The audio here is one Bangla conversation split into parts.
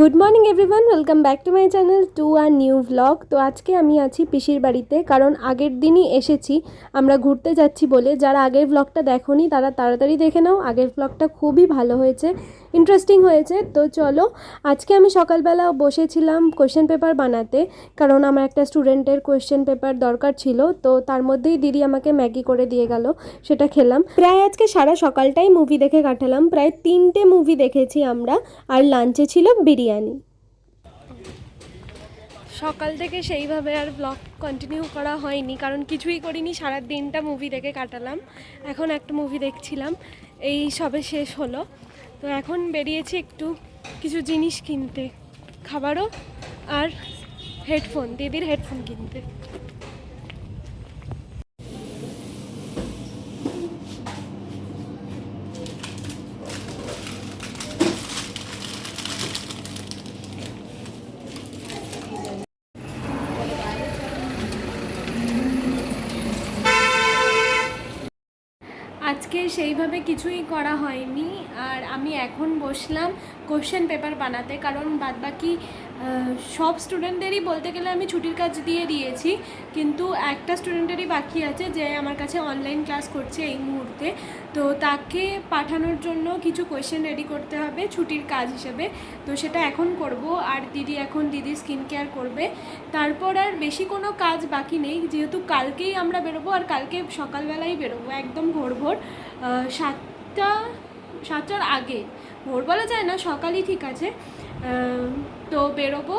Good morning everyone welcome back to my channel to our new vlog তো আজকে আমি আছি পিসির বাড়িতে, কারণ আগের দিনই এসেছি। আমরা ঘুরতে যাচ্ছি বলে। যারা আগের ভ্লগটা দেখোনি, তারা তাড়াতাড়ি দেখে নাও। আগের ভ্লগটা খুবই ভালো হয়েছে। ইন্টারেস্টিং হয়েছে। তো চলো, আজকে আমি সকালবেলা বসেছিলাম কোয়েশ্চেন পেপার বানাতে, কারণ আমার একটা স্টুডেন্টের কোয়েশ্চেন পেপার দরকার ছিল, তো তার মধ্যেই দিদি আমাকে ম্যাগি করে দিয়ে গেল, সেটা খেলাম। প্রায় আজকে সারা সকালটাই মুভি দেখে কাটালাম, প্রায় তিনটে মুভি দেখেছি আমরা, আর লাঞ্চে ছিল বিরিয়ানি। সকাল থেকে সেইভাবে আর ব্লগ কন্টিনিউ করা হয়নি, কারণ কিছুই করিনি সারা দিনটা মুভি দেখে কাটালাম। এখন একটা মুভি দেখছিলাম, এই সবে শেষ হলো। তো এখন বেরিয়েছি একটু কিছু জিনিস কিনতে খাবারও আর হেডফোন দিদির হেডফোন কিনতে। আজকে সেইভাবে কিছুই করা হয়নি। আর আমি এখন বসলাম কোশ্চেন পেপার বানাতে কারণ বাদবাকি সব স্টুডেন্টদেরই বলতে গেলে আমি ছুটির কাজ দিয়ে দিয়েছি, কিন্তু একটা স্টুডেন্টেরই বাকি আছে যে আমার কাছে অনলাইন ক্লাস করছে এই মুহূর্তে। তো তাকে পাঠানোর জন্য কিছু কোয়েশ্চেন রেডি করতে হবে ছুটির কাজ হিসেবে। তো সেটা এখন করব, আর দিদি এখন দিদি স্কিন কেয়ার করবে। তারপর আর বেশি কোনো কাজ বাকি নেই, যেহেতু কালকেই আমরা বেরোবো, আর কালকে সকালবেলাই বেরোবো, একদম ভোর ভোর। সাতটা, সাতটার আগে। ভোর বলা যায় না, সকালই ঠিক আছে। তো বেরোবো।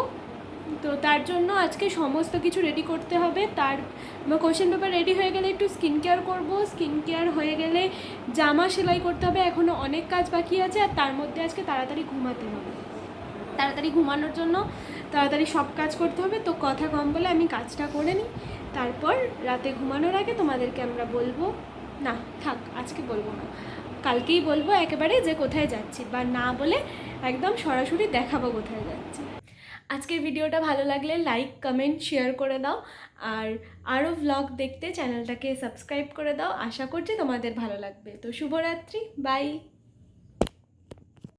তো তার জন্য আজকে সমস্ত কিছু রেডি করতে হবে। তার কোশ্চেন পেপার রেডি হয়ে গেলে একটু স্কিন কেয়ার করব। স্কিন কেয়ার হয়ে গেলে জামা সেলাই করতে হবে। এখনও অনেক কাজ বাকি আছে আর তার মধ্যে আজকে তাড়াতাড়ি ঘুমাতে হবে। তাড়াতাড়ি ঘুমানোর জন্য তাড়াতাড়ি সব কাজ করতে হবে। তো কথা কম বলে আমি কাজটা করে নিই। তারপর রাতে ঘুমানোর আগে তোমাদেরকে আমরা বলব। না, থাক, আজকে বলব না। কালকেই বলব একেবারে যে কোথায় যাচ্ছি বা না বলে একদম সরাসরি দেখাবো কোথায় যাচ্ছি। আজকের ভিডিওটা ভালো লাগলে লাইক কমেন্ট শেয়ার করে দাও। আর আরও ভ্লগ দেখতে চ্যানেলটাকে সাবস্ক্রাইব করে দাও। আশা করছি তোমাদের ভালো লাগবে। তো শুভরাত্রি বাই